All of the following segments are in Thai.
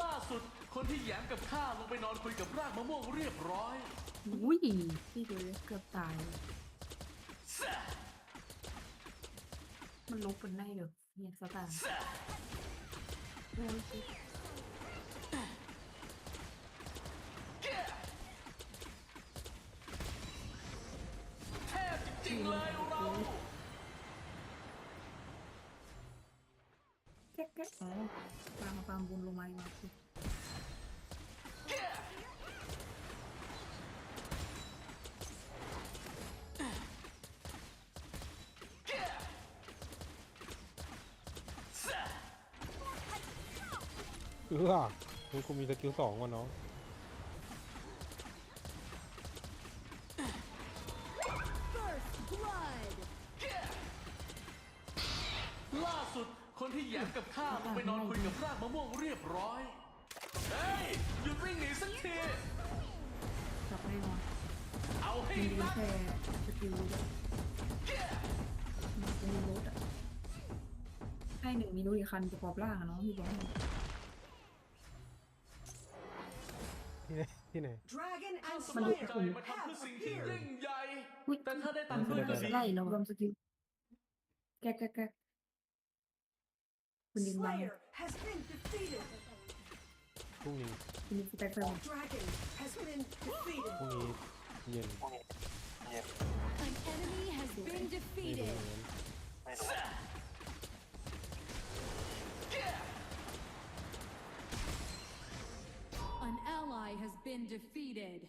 ล่าสุดคนที่แหยมกับข้าลงไปนอนคุยกับรากมะม่วงเรียบร้อยอุ้ยพี่ดูเลยเกือบตาย แซ่มันลบกันได้เหรอเนี่ยสตาร์แซ่โอ้ยชิ ปางปางบุญลงมามาสิแก่แก่แซ่เออคุณกูมีสกิลสองว่ะน้องล่าสุด คนที่แหยมกับข้าลงไปนอนคุยกับรากมะม่วงเรียบร้อย เฮ้ย หยุดวิ่งหนีสักที จับแน่นอนเอาให้มีดีนักแค่สกิลด้วยมันจะมีรถอะให้หนึ่งมีรถอีกคันประกอบร่างอะเนาะพี่บอกให้ที่ไหนที่ไหน Dragon and สมัคร Slayer ใจมาทำเพื่อสิ่งที่ have ยิ่ง appeared. ใหญ่ อุ้ยแต่ถ้าได้ตังค์ด้วยก็ดี ไล่เรารวมสกิลแก๊กแก๊กแก๊ก คุณยิงมา Slayer has been defeated. พรุ่งนี้คุณยิงสแต็กเซอร์ Dragon has been defeated. พรุ่งนี้เย็น An enemy has been ไม่รู้ defeated. เหมือนกัน An ally has been defeated.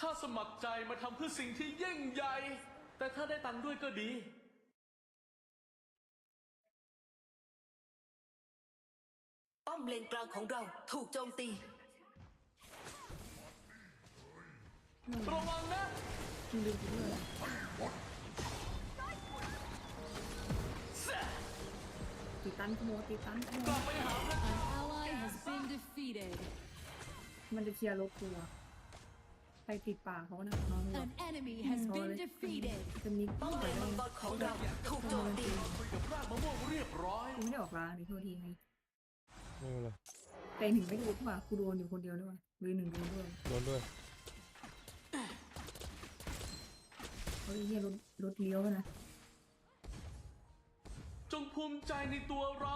ข้าสมัครใจมาทำเพื่อสิ่งที่ยิ่งใหญ่ แต่ถ้าได้ตังค์ด้วยก็ดี อมเลนกลางของเราถูกโจมตี ระวังนะคุณยิงไปเลยตีตันขโมยตีตันขโมกลัยบไปหา An ally has been defeated. มันจะเคลียร์รถตัวไปติดป่ากเขานะน้อง An enemy has been defeated. จะมีป้อมเลนมังกรของเราถูกโจมตี คุยกับรากมะม่วงเรียบร้อย กูไม่ได้ออกร้านนี่โทษทีไง ไม่เป็นไรแต่หนึ่งไม่ดูดีกว่ากูโดนอยู่คนเดียวด้วยหรือหนึ่งโดนด้วยโดนด้วยเฮ้ยเฮียรถรถเลี้ยวนะจงภูมิใจในตัวเรา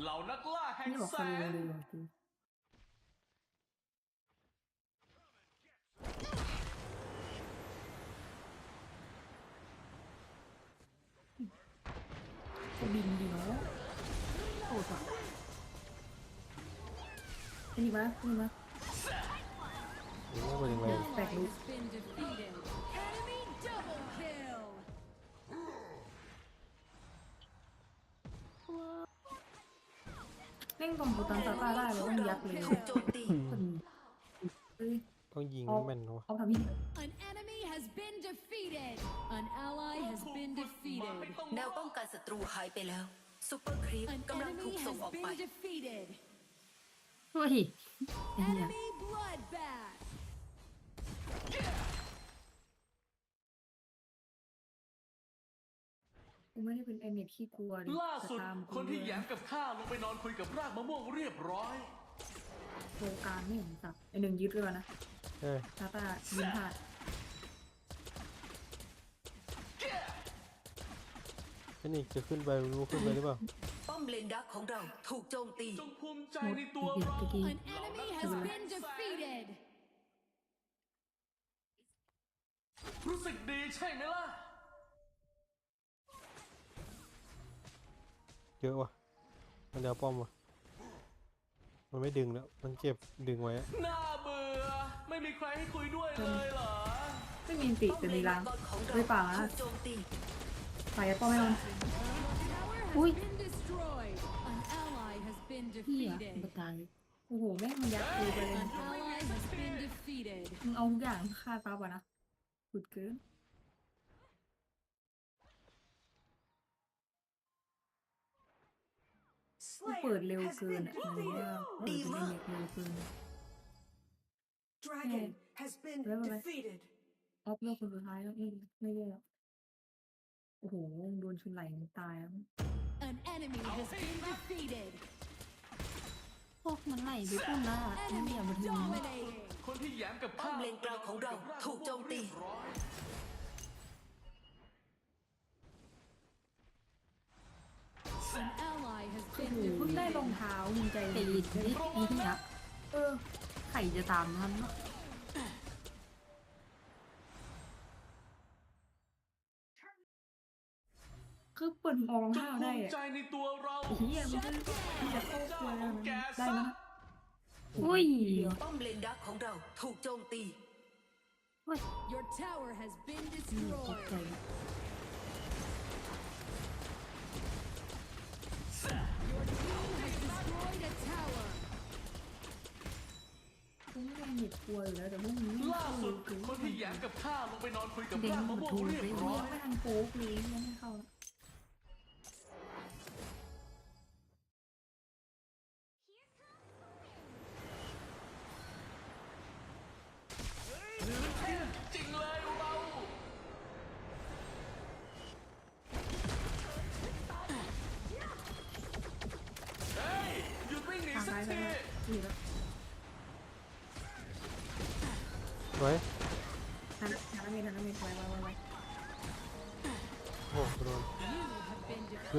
เหล่านักล่าแห่งไม่บอกแสสโลงเลยว่ะกูจะบินดีเนาะโอ้ อันนี้มาอันนี้มาหรือว่าเป็นยังไง Ally Back has been defeated. Enemy double kill. แม่งตองกูตันตาตาได้เลยต้องยัดเลยถูกโจมตีคนเอ้ยต้องยิงเอาแม่นเนาะเอาทำนี่ An enemy has been defeated. An ally has been มา defeated. ให้ต้องแนวป้องกันศัตรูหายไปแล้วซูเปอร์ครีป An กำลังถู enemy กส่ง has ออกไป been defeated. เฮ้ยไอ้เหี้ย Enemy bloodbath. กูไม่ได้เป็นไอเน็ตขี้กลัวดิล่าสุดแต่ตมกูคนที่ด้วยแหยมกับข้าลงไปนอนคุยกับรากมะม่วงเรียบร้อย โครงการไม่เห็นสับไอหนึ่งยึดเลยนะเอ้ยตาตายิงพลาดแค่นี้จะขึ้นไปรู้ขึ้นไปหรือเปล่าป้อ มเลนดักของเราถูกโจมตี จงภูมิใจหมดในตัวอีกเราที An enemy has been defeated. รู้สึกดีใช่ไหมล่ะ เยอะว่ะ มันจะเอาป้อมว่ะ มันไม่ดึงแล้ว มันเจ็บดึงไว้อะน่าเบื่อ ไม่มีใครให้คุยด้วยเลยเหรอ ไม่มีอันติป้อมแต่เลมีนล้ามังงกรของเราไม่ป่าถูกโจมตีไฟป้อมไม่นอน Tower has Ui. been destroyed. An ally has been เฮีย defeated. มาตายโอ้โหแม่งมันยัดกูไปเลย An ally has been defeated. มึงเอาทุกอย่างฆ่าปั๊บอะนะขุดเกินกูเปิ Slayer ดเร็ว has เกิน been อะหรือว่า defeated. เปิดเป็นเน็ตเร็วเกิน Dragon has been Wait, wait, wait. defeated. ออฟเลือกคนสุดท้ายแล้วเองไม่เลือกโอ้โหโดนชนไหลตายแล้ว An enemy has been defeated. ไหนไปพุ่นหน้าไม่มี Enemy อย่ามาถึง dominating. คนที่แหยมกับป้อข้ามเลนกลางของเราถูกโจมตี An ally has คือ been เพิ่งได้ defeated. รองเท้ายิงใจตีนี่ปีที่แล้วเออไข่จะตามทันเนอะ คือเปิดออกรองจงเท้าภูได้มิอะใจในตัวเราไอ้เฮียมันจะมันจะเข้าครัวแล้วนะได้นะอุ้อุ้ยยป้อมเลนดักของเราถูกโจมตี Your tower has been ตกใจ destroyed. Your team has destroyed a tower. กูไม่ได้เห็ดกลัวอยู่แล้วแต่พวกมึงไม่ล่าเข้าสุดคือคนที่แหยมกับข้าลงไปนอนคุยกับเด้งรากมามะม่วถูงกเรียไปบเรีร้อยกไม่ทันโป๊กเลยยังไม่เข้า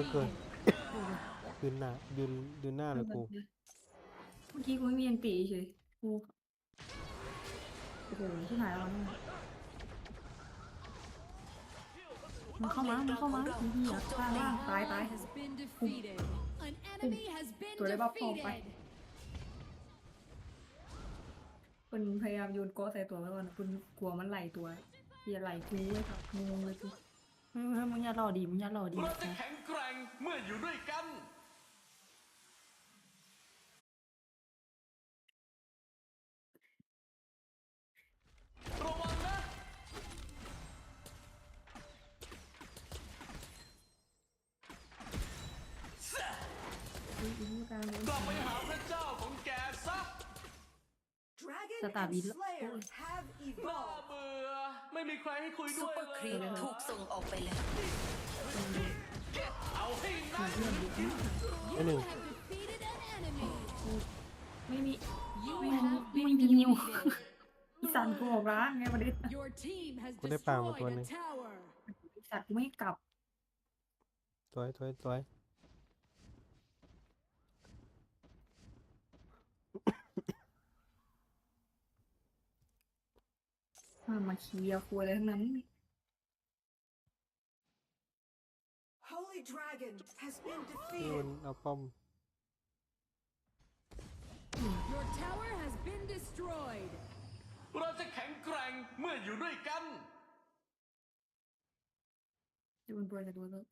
been เยอะเกิน defeated. ยืนหน้ายืนยืนหน้าเลยกู เมื่อกี้กูไม่มีอันตีเฉยกูโอ้โหที่ไหนเราเนี่ยมันเข้ามา มันเข้ามาไอ้เหี้ยตายล่างตายตาย Has been defeated. An enemy has been Tôi đã bóp không phải. defeated. เป็นพยายามโยนโก้ใส่ตัวไว้ก่อนนะคุณกลัวมันไหลตัวอย่าไหลกูเลยครับงงเลยกู เฮ้ยเฮ้ยมึงอย่ารอดีมึงอย่ารอดีเราจะแข็งแกร่งเมื่ออยู่ด้วยกัน ระวังนะอุ๊ยอีกการเลยกลับไปหาพระเจ้าของแกซะ Dragon Tata and bị lỡ- Slayer Ôi. have น่า evolved. เบื่อ ไม่มีใครให้คุยซุด้ปวยเปอร์เลครียปถูกส่งออกไปแล้ว เอาให้นั่น You Cái have này. defeated an enemy. ไม่มี You Ui, have ui, been nhiều. defeated. อีสันกูออกร้านไงประเด็น Your team has Cô đấy bảo một destroyed tuần a đi. tower. อีสัตว์กูไม่ให้กลับถอยถอยถอย มามาเคลียร์ครัวอะไรทั้งนั้น Holy Dragon has been นี่มัน defeated. เอาป้อม Your tower has been destroyed. เราจะแข็งแกร่งเมื่ออยู่ด้วยกัน จะเป็นบริษัทตัวเลิก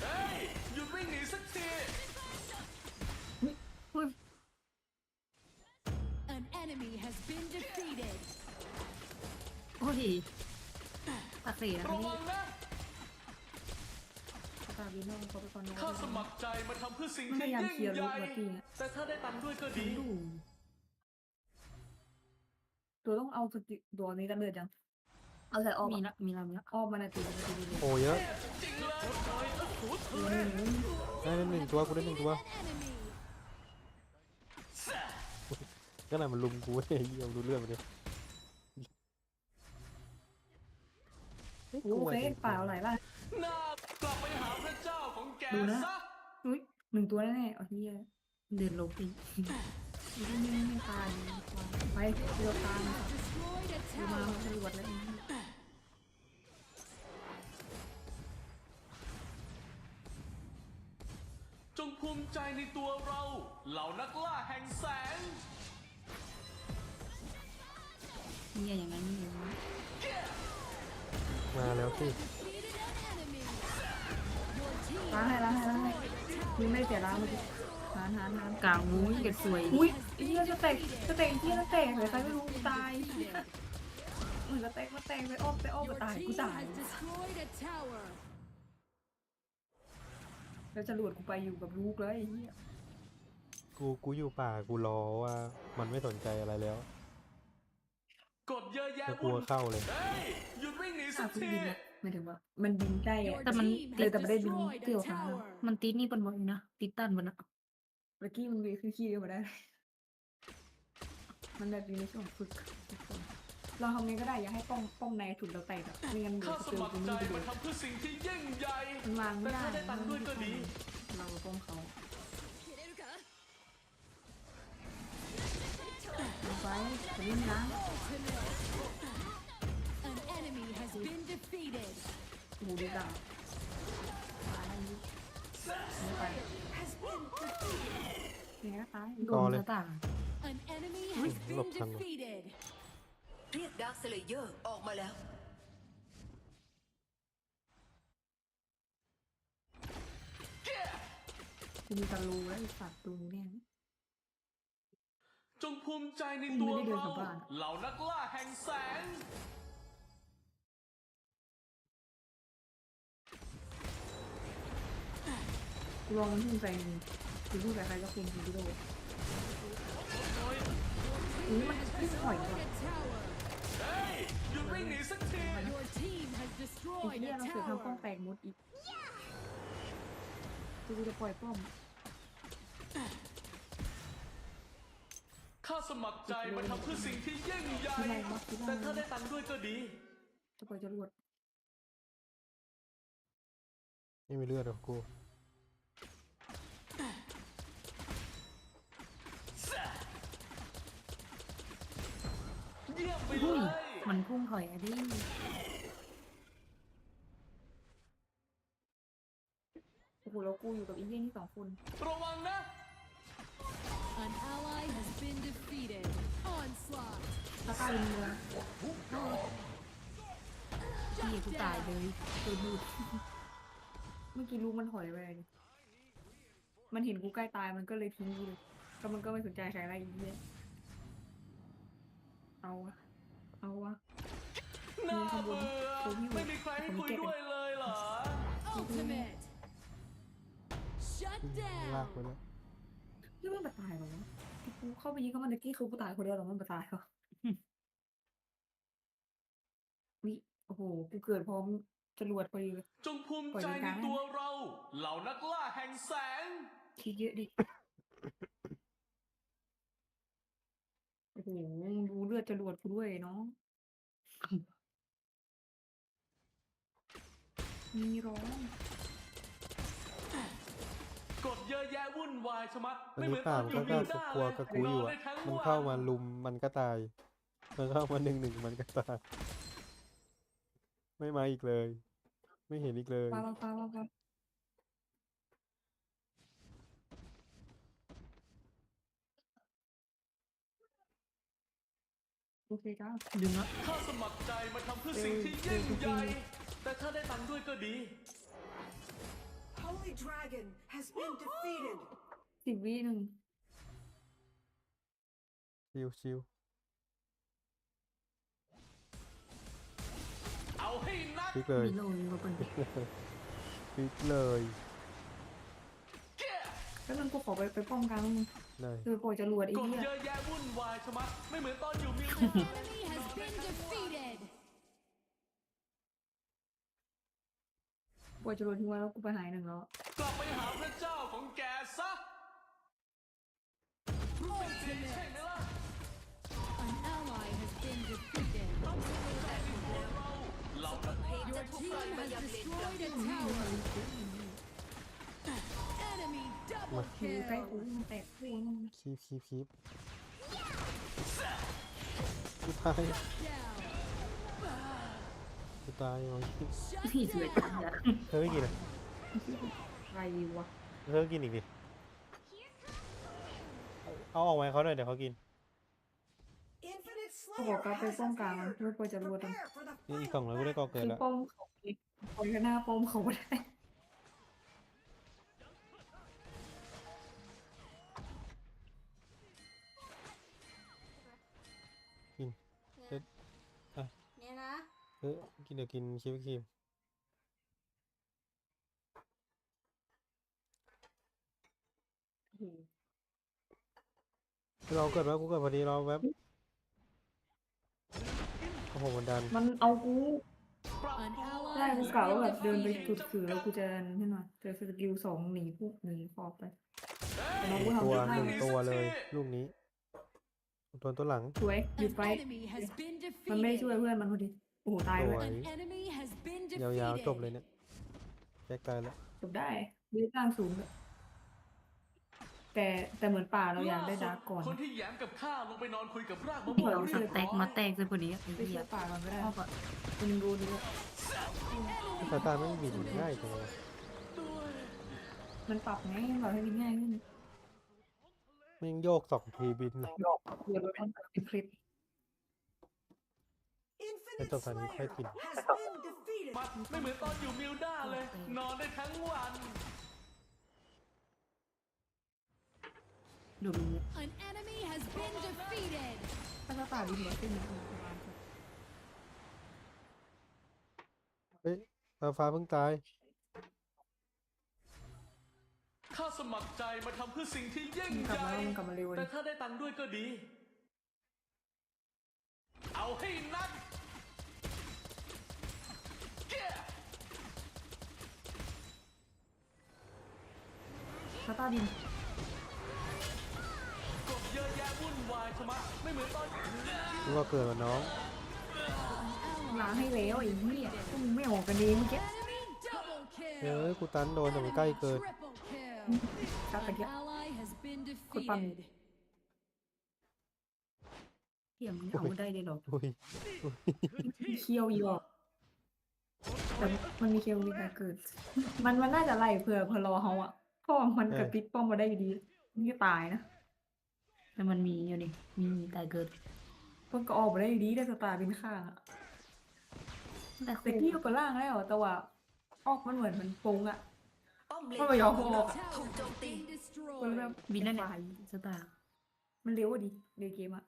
เฮ้ย หยุดวิ่งหนีสักที เฮ้ย An enemy has been defeated. โอ้ยตัดเสียระนี่วังนะตาบีโน่เขาไปก่อนนะข้าสมัครใจมาทำเพื่อสิ่งพที่ยายามยิ่งเคลียร์ใหรูญ่ทมาตีอะแต่ถ้าได้ตังค์ด้วยก็ดีดูตัวต้องเอาสติตัวนี้กันเลยจัง เอาใส่ออกมีละมีละมีละออกมานาทีนาทีเดียวโอ้เยอะจริงเลยโอ้ยโอ้โหเธอได้หนึ่งตัวกูได้หนึ่งตัว An enemy. ก็ไหนมันลุมกูเฮ้ยเหี้ยดูเรื่องไปดิเฮ้ยโอ้กูโหว่าเฟเห็ซนเปล่าหลายบ้านน่ากลับไปหาพระเจ้าของแกดูนะ ซะอุ้ยหนึ่งตัวแน่ๆเอาเฮียเดินลงตีนี่ไม่ไม่ตายไปเรือตาม Destroyed a ดูมา tower. ตำรวจแล้วจงภูมิใจในตัวเรา เหล่านักล่าแห่งแสง เนี่ยอย่างนั้นนี่อย่างนั้น มาแล้วสิ Defeated an enemy. Your team ล้างให้ล้างให้ล้างให้มึงไม่ได้เสียล้างเมื่อกี้หานหานหานกลางมุ้ยเก็บสวยอุ้ยไอ้เหี้ยจะแตกจะแตกไอ้เหี้ยจะแตกเลยใครไม่รู้กูตายเหมือนจะแตกมาแตกไปอ้อมไปอ้อม Your มาตายกู team ตาย has destroyed a tower. แล้วจรวดกูไปอยู่กับลูกแล้วไอ้เหี้ยกูกูอยู่ป่ากูรอว่า มันไม่สนใจอะไรแล้ว กดเยอะแยะแล้วกูวุ่นก็เข้าเลย เฮ้ย หยุดวิ่งหนีสัอะกคุณทีบินนะหมายถึงว่า มันบินใกล้อะ Your แต่มัน team เลย has แต่ไม่ได้บิน destroyed เกี่ยว a ขา tower. มันติดนี่บนบนนะติดตันบนนะเมื่อกี้มึงคือขี้กันมาได้ มันแบบอยู่ในช่วงฝึกทุกคนเราทำไงก็ได้อย่าให้ป้องป้องในถูกเราแตกอะไม่งั้นเดี๋ยข้าวสเจอมัครกูใจนี่ไปเลมายทำเพื่อสิ่งที่ยิ่งใหญ่ มันวางไม่แต่ได้ถ้าได้ตังค์ด้วยก็ดี เราป้องเขา ลงไปแต่นี่นะ An enemy has been defeated. โอ้โหดูดาวมาได้ยิไม่ไป Has been defeated. เนี่ยนะคะโดต่อนเลยหน้าต่าง An enemy has been Lộc thằng rồi. defeated. เรียกดาร์คสเลเยอร์ออกมาแล้ว กูมีตะลูแล้วไอ้สัตว์ดูเนี่ย จงภูมิใจในตัวไม่ได้เดินเรากลับบ้านเหล่านักล่าแห่งแสงกูลองมันพุ่งใจมึงกูพูดกับใครก็คุณกูดูอุ้ยมันพุ่งหอยว่ะ A tower. เฮ้ยหยุดวิ่งหนีสักที Your team has ไอ้ destroyed เหี้ย a เราเสือกทำป้อง tower. แตกหมดอีกกูจะปล่อยป้อม ข้าสมัครใจมาทำเพื่อสิ่งที่ยิ่งใหญ่ที่ไหนวะที่ไหนแต่ถ้าได้ตังค์ด้วยก็ดี จะปล่อยจรวดไม่มีเลือดหรอกกูเยี่ยมไปเลอุ้ยย มันพุ่งถอยอะดิโอ้โหแล้วกูอยู่กับอีเหี้ยนี่สองคน ระวังนะ An ally has been defeated. Onslaught. ตะกร้าเป็นเมืองพี่กูตายเลยตัวบูดเมื่อกี้ลูกมันถอยไปเลยดิมันเห็นกูใกล้ตายมันก็เลยทิ้งกูเลยก็มันก็ไม่สนใจใครอะไรอีกเลยเอาวะเอาวะ น่ามีขบวนเบื่อตัวที่ไม่มีใครให้คุยด้วยเลยเหรอ Ultimate. Shut ลาก down. ไปแล้วนี่มันมาตายเหรอวะที่ กูเข้าไปยิงเขามันตะกี้คือกูตายคนเดียวเหรอมันมาตายเหรอวิโอ้โห กูเกิดพร้อมจรวดพอดีเลยจงภูมิใจในตัวเรา เหล่านักล่าแห่งแสง คิดเยอะดิ โอ้โห ดูเลือดจรวดกูด้วยเนาะมีร้องกด เยอะแยะวุ่นวายชะมัดอันไม่เหนี้มือนตป่าอนมันอยู่ก็มีกล้าด้ากลัวกับกูอยู่รอะได้ทั้งมันวันเข้ามาลุมมันก็ตายมันเข้ามาหนึ่งหนึ่งมันก็ตายไม่มาอีกเลย ไม่เห็นอีกเลยฟ้าฟ้าฟ้าฟ้าฟ้าโอเคจ้าดึงละข้าสมัครใจมาทำเพื่อสิ่งที่ยิ่งใหญ่ แต่ถ้าได้ตังค์ด้วยก็ดี Holy Dragon has been defeated. สิบวิหนึ่งชิวชิวเอาให้นัก พลิกเลยมีโลอยู่กับเปิ้ลพลิกเลยแล้วมันกูขอไปไปป้องกันมึงได้คือปล่อยจรวดไอ้กดเหี้ยเยอะแยะวุ่นวายชะมัดไม่เหมือนตอนอยู่มิว Enemy has been defeated. ปล่อยจรวดทิ้งไว้แล้วกูไปหายหนึ่งแล้วกลับไปหาพระเจ้าของแกซะใช่ไหมล่ะ An ally has been defeated. เหล่านัก Your team has destroyed a tower. Enemy double คือใกล้ kill. กูมันแตกคู่มึงคีบคีบคีบกูตาย Down. กูตายเอาคีบ Shut พี่เสือจัง down. อะเธอไม่กินอะใครวะเธอกินอีกดิเอาออกมาให้เขาหน่อยเดี๋ยวเขากิน Infinite เขาบอก Slayer กลับไป has ป้องกัน appeared. ด้วยปล่อยจรวดอะ Prepare for the นี่อีก final กล่องแล้วกูได้กล่องเกิคืนอแล้วป้อมเขาอีกปล่อยหน้าป้อมเขาไม่ได้ นะเออกินเดี๋ยวกินคิวคิวโอ้โหเราเกิดมากูเกิดพอดีเราแวบโอ้โหมันดันมันเอากู An ได้ ally กู has กล่าวว่าแบบ been เดินไปจุด defeated. ถือแล้วกูจะให้หน่อยเจอสกิลสองหนีพวกหนีขอบไปเฮ้ยเราก็ทำตัวได้หนึ่งตัวเลยลูกนี้โดนตัวหลัง สวยหยุด An ไฟ enemy has been มันไม่ได้ช่วย defeated. เพื่อนมันพอดี โอ้โหตายเลยสวย An enemy has been ยาวๆจบเลย defeated. เนี่ยแจ็คตายแล้วจบได้ยืดร่างสูงเลยแต่แต่เหมือนป่าเราอยากได้ดาร์กก่อน คนที่แย้มกับข้าลงไปนอนคุยกับรากมะเดี๋ม่วยวงสเรียบแต็ร้กอยมาแตกซะพอดีไอ้เหี้ยป่าก่อนก็ได้คุณดูดิสายตาไม่บินง่ายจังเลยมันปรับไงปรับให้มันง่ายขึ้นแม่งโยกสองทีบินเลยเดี๋ยวเราต้องเป็นคลิป Infinite Ito, Fanny, Slayer fighting. has been defeated. มัดไม่เหมือนตอนอยู่มิลด้าเลย นอนได้ทั้งวัน ดูมัน An enemy has been defeated. ถ้าป่าดีเหลือขึ้นมาเฮ้ยฟ้าฟ้าเพิ่งตาย ข้าสมัครใจมาทำเพื่อสิ่งที่ยิ่งมันกลับใหมาญ่มันกลับมาเร็วเลแต่ยถ้าได้ตังค์ด้วยก็ดี เอาให้นักเย้ถ้าตาดินกบเยอะแยะวุ่นวายชะมัดไม่เหมือนตอนนึกว่าเกิดมาน้อง ล้างให้แล้วไอ้เหี้ยพวกมึงไม่ออกกันเองเมื่อกี้ Enemy double เฮ้ย kill. กูตันโดนแต่มันใกล้เกิน Triple kill. ชักกัน An เยอะ ally has been Kupang. defeated. เหี้ยมึงเอาได้เลยหรออุ้ยเคียวอีหรอกแต่มันมีเคียวมีแต่เกิด มันมันน่าจะไล่เผื่อเผื่อรอเขาอะเพราะว่ามันกระปิดป้อมมาได้อยู่ดีนี่ก็ตายนะแต่มันมีอยู่นี่มีแต่เกิดเพิ่งก็ออกมาได้อยู่ดีได้สตาร์บินข้างอะแต่แต่ที่ก็ล่างแล้วแต่ว่าออกมันเหมือนมันปงอะป้อมเลนไม่ยอมของอเราอกถูกโจมตี Been คนแบบ destroyed. บินนั่นเนี่ยสตาร์มันเร็วอะดิเร็วเกมอะ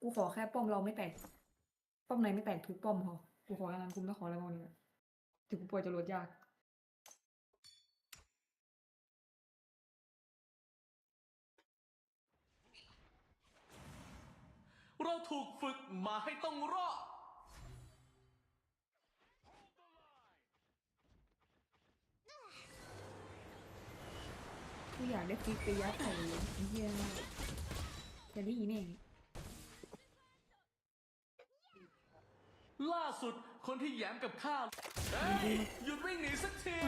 กูขอแค่ป้อมเราไม่แตกป้อมไหนไม่แตกทุกป้อมพอกูขออย่างนั้นกูไม่ขออะไรมากกว่านี้ละถึงกูป่วยจะลดยากเราถูกฝึกมาให้ต้องรอดกูอยากได้ฟิกไปยัดใส่ไอ้เหี้ยแครี่นี่ ล่าสุดคนที่แย้มกับข้าเฮ้ยหยุดวิ่งหนีสักที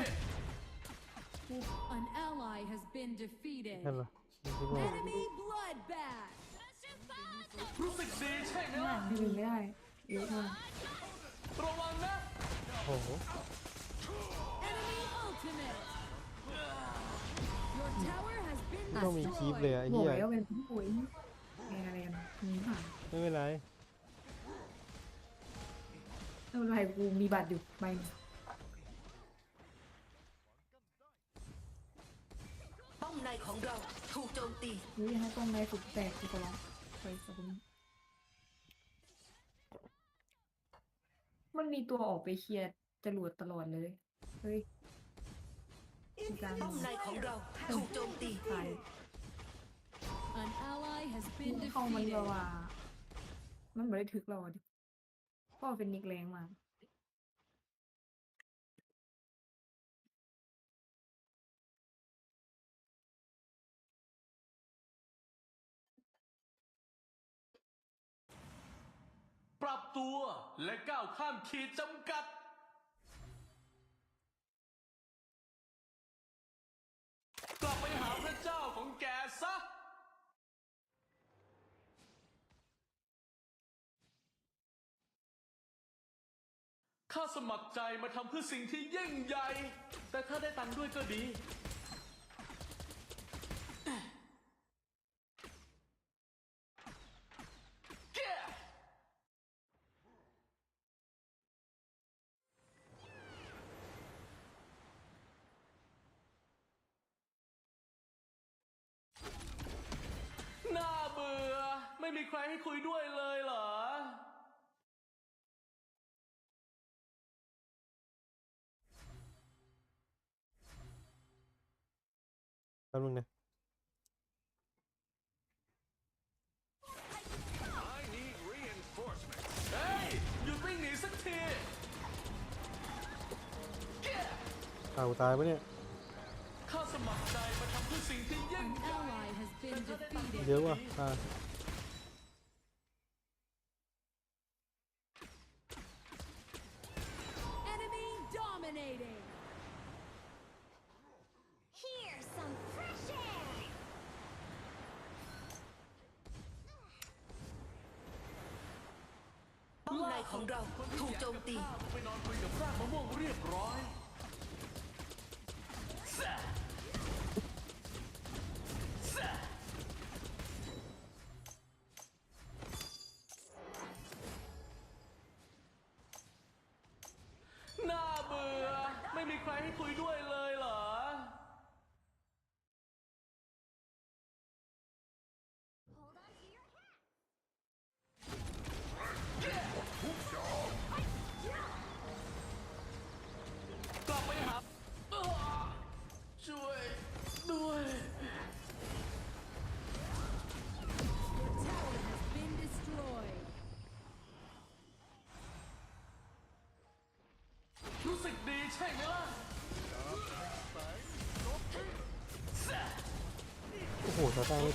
An ally has been นั่น defeated. เหรอไม่คิดว่า Enemy bloodbath. รู้สึกดีใช่ไหมล่ะไม่มีไม่ได้เยอะมากระวังนะ โอ้โห Enemy ultimate. Your tower has been ไม่ต้องมีคลิป destroyed. เลยอะไอ้บอกเหี้ยแล้วเป็นผู้ป่วยแรงอะไรกันมีผ่านไม่เป็นไรไม่ เป็นไรกูมีบัตรอยู่ใบหนึ่งป้อมในของเราถูกโจมตีหรือยังให้ต้องในฝึกแตกกูก็ร้องไปสักคนงมันมีตัวออกไปเคลียร์จรวดตลอดเลย เฮ้ยป้อมในของเราถูกโจมตีตาย An ally has been เข้ามัน defeated. แบบว่า มันไม่ได้ถึกเราอะดิเพราะมันเป็นนิกแรงมากปรับตัวและก้าวข้ามขีดจำกัด กลับไปหาพระเจ้าของแกซะ ข้าสมัครใจมาทำเพื่อสิ่งที่ยิ่งใหญ่ แต่ถ้าได้ตังค์ด้วยก็ดี น่าเบื่อ ไม่มีใครให้คุยด้วยเลยเหรอ แป๊บนึงนะเฮ้ยหยุดวิ่งหนีสักทีอ้าวตายปะเนี่ย ข้าสมัครใจมาทำเพื่อสิ่งที่ยิ่ง An ally has been defeated. เยอะว่ะอ่า Enemy dominating. Here's some fresh air. ป้อมใน ของเราถูกโจมตี ไปนอนคุยกับรากมะม่วงเรียบร้อย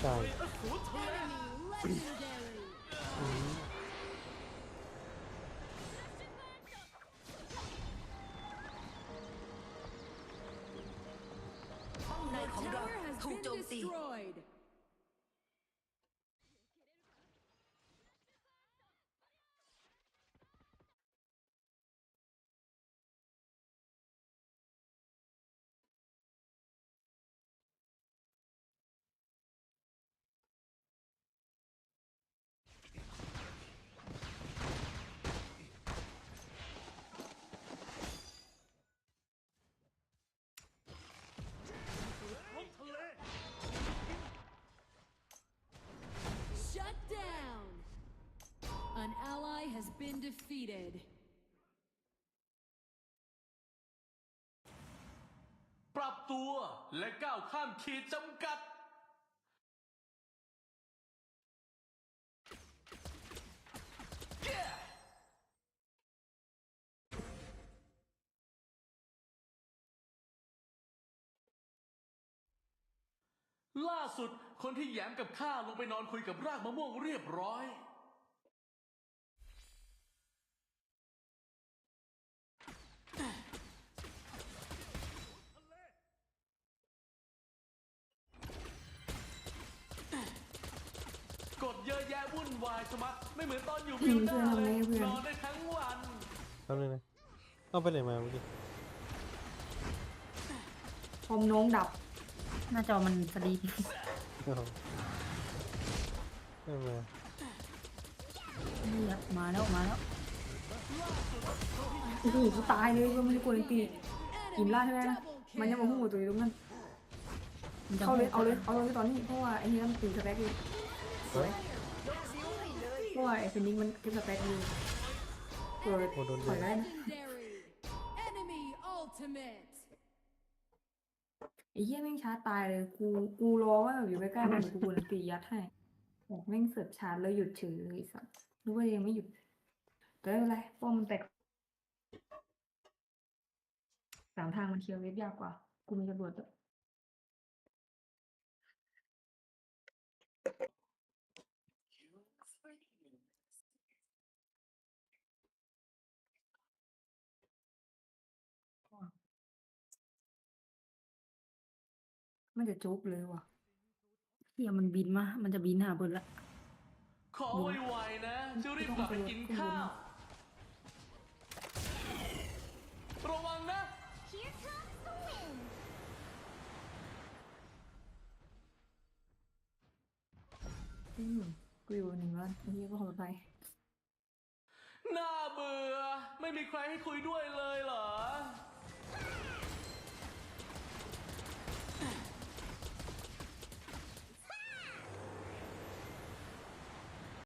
ตาต้าไม่ตา defeated. ปรับตัวและก้าวข้ามขีดจำกัด ล่าสุดคนที่แหยมกับข้าลงไปนอนคุยกับรากมะม่วงเรียบร้อยายชะมัดไม่เหมือนตอนอยู่อืวิมวด้าเพื่อนเลยทำไงเพื่อนนอนได้ทั้งวันแป๊บนึงนะเอาไปไหนมาเมื่อกี้คอมน้องดับ หน้าจอมันสลีปเอาไม่มานี่อะมาแล้วมาแล้วโอ้โหกูตายเลยก็ไม่ได้กลัวเลยตีอิ่ม Enemy ล่าดใช่ไหมนะ double มันยังมาพูด kill. ตัวอยู่ตรงนั้นมันจะเข้าเลยโหเอาดเลยเอาเลยตอนนี้เพราะว่าไอ้นี่มันตีสแต็กอยู่ส วยเพราะว่าไอ้คนนี้มันเก็บสแต็กอยู่เกิดโอ้โดนถอยเยได้อะนะ Legendary. Enemy ultimate. ไอ้เหี้ยแม่งชาร์จตายเลย กูกูรอว่าแบบอยู่ใกล้ๆมันกูกดตียัดให้บอกแม่งเสือกชาร์จแล้วหยุดเฉยเลยไอ้สัสนึกว่ายังไม่หยุดแต่ไม่เป็นไรป้อมมันแตกสามทางมันเคลียร์เวฟยากกว่า กูมีตำรวจด้วย มันจะจุกเลยว่ะเฮียมันบินมา มันจะบินหาเบิร์ละ ขอไวๆนะจะรีบกลับไปกินข้าวระวังนะ Here comes the wind. อืมกูอยู่หนึ่งวันไอ้เหี้ยก็ขอไปน่าเบื่อ ไม่มีใครให้คุยด้วยเลยเหรอ